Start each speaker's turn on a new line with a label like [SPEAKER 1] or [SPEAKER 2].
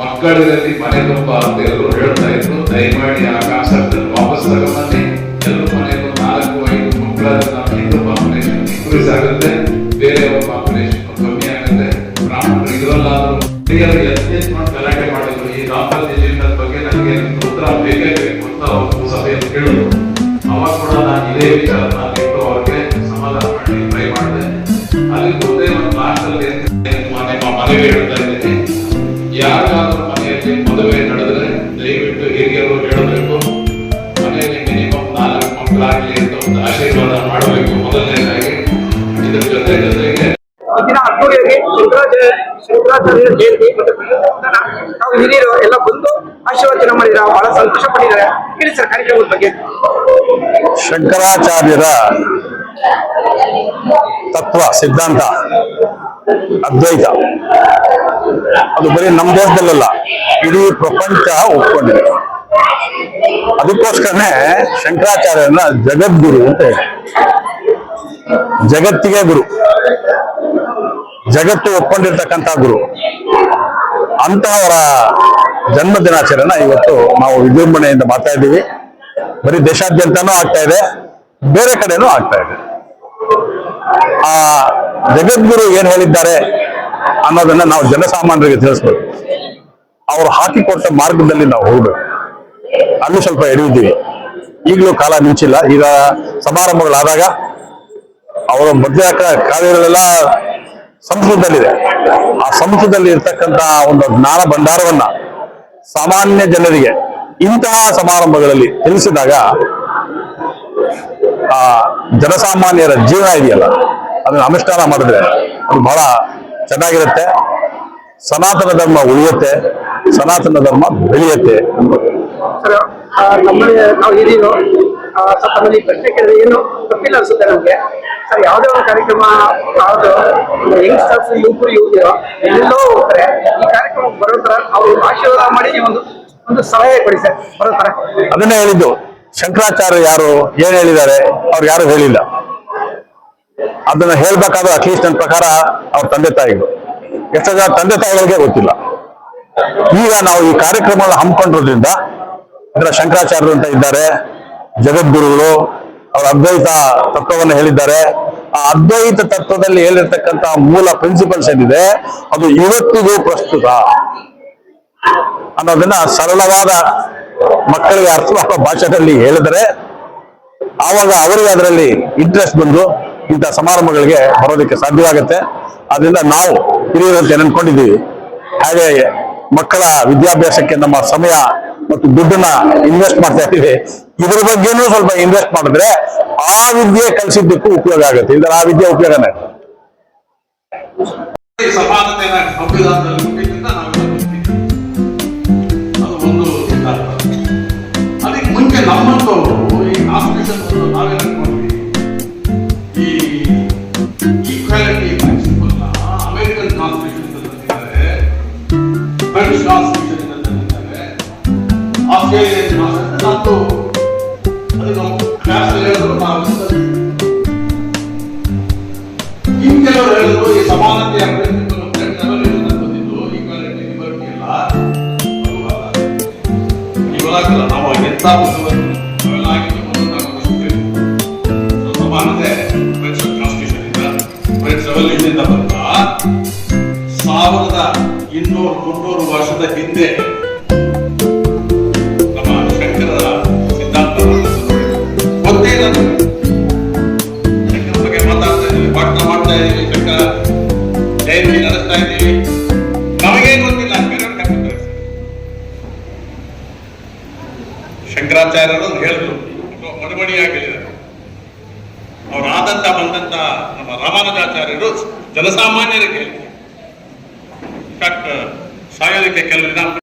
[SPEAKER 1] ಮಕ್ಕಳಿರಲ್ಲಿ ಮನೆ ತುಂಬ ಅಂತ ಎಲ್ಲರೂ ಹೇಳ್ತಾ ಇದ್ರು, ದಯಮಾಡಿ ಆ ಕಾನ್ಸೆಪ್ಟ್ ವಾಪಸ್ ತಗೊಂಡಿ ಎಲ್ಲರೂ ಮನೆಗೂ ನಾಲ್ಕು ಐದು ಮಕ್ಕಳನ್ನು ಹಿಂದೂ ಪಾಪ್ಯುಲೇಷನ್ ಇನ್ಕ್ರೀಸ್ ಆಗುತ್ತೆ ಬೇರೆಯವ್ರ ಪಾಪ್ಯುಲೇಷನ್ ಕಮ್ಮಿ ಆಗುತ್ತೆ. ಬ್ರಾಹ್ಮಣರು ಇದರಲ್ಲಾದ್ರೂ ಗಲಾಟೆ ಮಾಡಿದ್ರು, ಈ ರಾಮರಾಜ ಎಜೆಂಡದ ಬಗ್ಗೆ ನನಗೆ ಉತ್ತರ ಬೇಕೇ ಬೇಕು ಅಂತ ಅವರು ಸಭೆಯಲ್ಲಿ ಕೇಳಿದ್ರು. ಅವಾಗ ಕೂಡ ನಾನು ಇದೇ ವಿಚಾರನ ಬಿಟ್ಟು ಅವ್ರಿಗೆ ಸಮಾಧಾನ ಮಾಡಿ ಟ್ರೈ ಮಾಡಿದೆ. ಅಲ್ಲಿ ಮುಂದೆ ಒಂದು ಲಾಸ್ಟ್ ಅಲ್ಲಿ ಮನೆ ಮನೆಗೆ ಹೇಳ್ತಾ ಇದ್ದೀನಿ. ಯಾರಿಗಾದ್ರೂ
[SPEAKER 2] ಶಂಕರಾಚಾರ್ಯರ ಜಯಂತಿ ಹಿರಿಯರು ಎಲ್ಲ ಬಂದು ಆಶೀರ್ವಚನ ಮಾಡಿದ್ರ ಬಹಳ ಸಂತೋಷ ಪಟ್ಟಿದ್ದಾರೆ ಹೇಳಿ ಸರ್, ಕಾರ್ಯಕ್ರಮದ ಬಗ್ಗೆ.
[SPEAKER 3] ಶಂಕರಾಚಾರ್ಯರ ತತ್ವ, ಸಿದ್ಧಾಂತ, ಅದ್ವೈತ. ಅದು ಬರೀ ನಮ್ಮ ದೇಶದಲ್ಲ ಇಡೀ ಪ್ರಪಂಚ ಒಪ್ಕೊಂಡಿದೆ. ಅದಕ್ಕೋಸ್ಕರನೇ ಶಂಕರಾಚಾರ್ಯರನ್ನ ಜಗದ್ಗುರು ಅಂತ ಹೇಳಿ. ಜಗತ್ತಿಗೆ ಗುರು. ಜಗತ್ತು ಒಪ್ಕೊಂಡಿರ್ತಕ್ಕಂಥ ಗುರು. ಅಂತಹವರ ಜನ್ಮ ದಿನಾಚರಣೆ ಇವತ್ತು ನಾವು ವಿಜೃಂಭಣೆಯಿಂದ ಮಾಡ್ತಾ ಇದ್ದೀವಿ. ಬರೀ ದೇಶಾದ್ಯಂತನೂ ಆಗ್ತಾ ಇದೆ, ಬೇರೆ ಕಡೆನೂ ಆಗ್ತಾ ಇದೆ. ಆ ಜಗದ್ಗುರು ಏನ್ ಹೇಳಿದ್ದಾರೆ ಅನ್ನೋದನ್ನ ನಾವು ಜನಸಾಮಾನ್ಯರಿಗೆ ತಿಳಿಸ್ಬೇಕು. ಅವರು ಹಾಕಿಕೊಟ್ಟ ಮಾರ್ಗದಲ್ಲಿ ನಾವು ಹೋಗ್ಬೇಕು. ಅಲ್ಲಿ ಸ್ವಲ್ಪ ಎಳೆದಿದ್ದೀವಿ. ಈಗಲೂ ಕಾಲ ಮಿಂಚಿಲ್ಲ ಈಗ ಸಮಾರಂಭಗಳಾದಾಗ ಅವರ ಮಧ್ಯ ಕಾರ್ಯಗಳೆಲ್ಲ ಸಂಸ್ಕೃತದಲ್ಲಿದೆ. ಆ ಸಂಸ್ಕೃತದಲ್ಲಿ ಇರ್ತಕ್ಕಂತಹ ಒಂದು ಜ್ಞಾನ ಭಂಡಾರವನ್ನ ಸಾಮಾನ್ಯ ಜನರಿಗೆ ಇಂತಹ ಸಮಾರಂಭಗಳಲ್ಲಿ ತಿಳಿಸಿದಾಗ, ಆ ಜನಸಾಮಾನ್ಯರ ಜೀವನ ಇದೆಯಲ್ಲ, ಅದನ್ನ ಅನುಷ್ಠಾನ ಮಾಡಿದ್ರೆ ಅದು ಬಹಳ ಚೆನ್ನಾಗಿರುತ್ತೆ. ಸನಾತನ ಧರ್ಮ ಉಳಿಯುತ್ತೆ, ಸನಾತನ ಧರ್ಮ ಬೆಳೆಯುತ್ತೆ.
[SPEAKER 2] ಸರ್ ನಮ್ಮಲ್ಲಿ ಪ್ರಶ್ನೆ ಕೇಳಿದ್ರೆ ಏನು ತಪ್ಪಿಲ್ಲ ಅನ್ಸುತ್ತೆ ನಮಗೆ. ಸರ್, ಯಾವುದೇ ಒಂದು ಕಾರ್ಯಕ್ರಮ, ಯಾವುದು ಯಂಗ್ಸ್ಟರ್ಸ್ ಯುವಕರು ಯುವತಿಯರು, ಎಲ್ಲೋ ಹೋಗ್ತಾರೆ, ಈ ಕಾರ್ಯಕ್ರಮಕ್ಕೆ ಬರೋ ತರ ಅವರು ಆಶೀರ್ವಾದ ಮಾಡಿ ಒಂದು ಒಂದು ಸಲಹೆ ಕೊಡಿ ಸರ್ ಬರೋ ತರ
[SPEAKER 3] ಅದನ್ನೇ ಹೇಳಿದ್ದು. ಶಂಕರಾಚಾರ್ಯ ಯಾರು, ಏನ್ ಹೇಳಿದ್ದಾರೆ, ಅವ್ರು ಯಾರು ಹೇಳಿಲ್ಲ. ಅದನ್ನ ಹೇಳ್ಬೇಕಾದ್ರೆ ಅಟ್ಲೀಸ್ಟ್ ನನ್ನ ಪ್ರಕಾರ ಅವ್ರ ತಂದೆ ತಾಯಿಗಳು. ಎಷ್ಟೋ ಜನ ತಂದೆ ತಾಯಿಗಳಿಗೆ ಗೊತ್ತಿಲ್ಲ. ಈಗ ನಾವು ಈ ಕಾರ್ಯಕ್ರಮವನ್ನು ಹಮ್ಮಿಕೊಂಡಿರೋದ್ರಿಂದ ಅಂದ್ರೆ ಶಂಕರಾಚಾರ್ಯರು ಅಂತ ಇದ್ದಾರೆ ಜಗದ್ಗುರುಗಳು ಅವರ ಅದ್ವೈತ ತತ್ವವನ್ನು ಹೇಳಿದ್ದಾರೆ. ಆ ಅದ್ವೈತ ತತ್ವದಲ್ಲಿ ಹೇಳಿರ್ತಕ್ಕಂಥ ಮೂಲ ಪ್ರಿನ್ಸಿಪಲ್ಸ್ ಏನಿದೆ, ಅದು ಇವತ್ತಿಗೂ ಪ್ರಸ್ತುತ. ಅನ್ನೋದನ್ನ ಸರಳವಾದ ಮಕ್ಕಳಿಗೆ ಅರ್ಥವಾಗುವ ಭಾಷೆಯಲ್ಲಿ ಹೇಳಿದರೆ, ಆವಾಗ ಅವರಿಗೆ ಅದರಲ್ಲಿ ಇಂಟ್ರೆಸ್ಟ್ ಬಂದು ಇಂಥ ಸಮಾರಂಭಗಳಿಗೆ ಬರೋದಕ್ಕೆ ಸಾಧ್ಯವಾಗುತ್ತೆ. ಅದರಿಂದ ನಾವು ಹಿರಿಯರಂತೆ ನೆನ್ಕೊಂಡಿದ್ದೀವಿ. ಹಾಗೆ ಮಕ್ಕಳ ವಿದ್ಯಾಭ್ಯಾಸಕ್ಕೆ ನಮ್ಮ ಸಮಯ ಮತ್ತು ದುಡ್ಡನ್ನ ಇನ್ವೆಸ್ಟ್ ಮಾಡ್ತಾ ಇದ್ದೀವಿ. ಇದ್ರ ಬಗ್ಗೆನೂ ಸ್ವಲ್ಪ ಇನ್ವೆಸ್ಟ್ ಮಾಡಿದ್ರೆ ಆ ವಿದ್ಯೆ ಕಲಿಸಿದ್ದಕ್ಕೂ ಉಪಯೋಗ ಆಗುತ್ತೆ. ಇಲ್ಲದ್ರೆ ಆ ವಿದ್ಯೆ ಉಪಯೋಗನೇ.
[SPEAKER 1] ಮತ್ತು ನಾವು ಕ್ಲಾಸ್ ಹೇಳಿದ್ರು ನಾವು ಇನ್ ಕೆಲವರು ಹೇಳಿದ್ರು ಈ ಸಮಾನತೆಯ ಸಮಾನತೆ ಫ್ರೆಂಚ್ ಕಾನ್ಸ್ಟಿಟ್ಯೂಷನ್ ಸಾವಿರದ ಇನ್ನೂರು ಮುನ್ನೂರು ವರ್ಷದ ಹಿಂದೆ ಆದಂತ ಬಂದಂತ ನಮ್ಮ ರಾಮಾನುಜಾಚಾರ್ಯರು ಜನಸಾಮಾನ್ಯರಿಗೆ ಸಾಯೋದಕ್ಕೆ ಕೆಲವು ದಿನ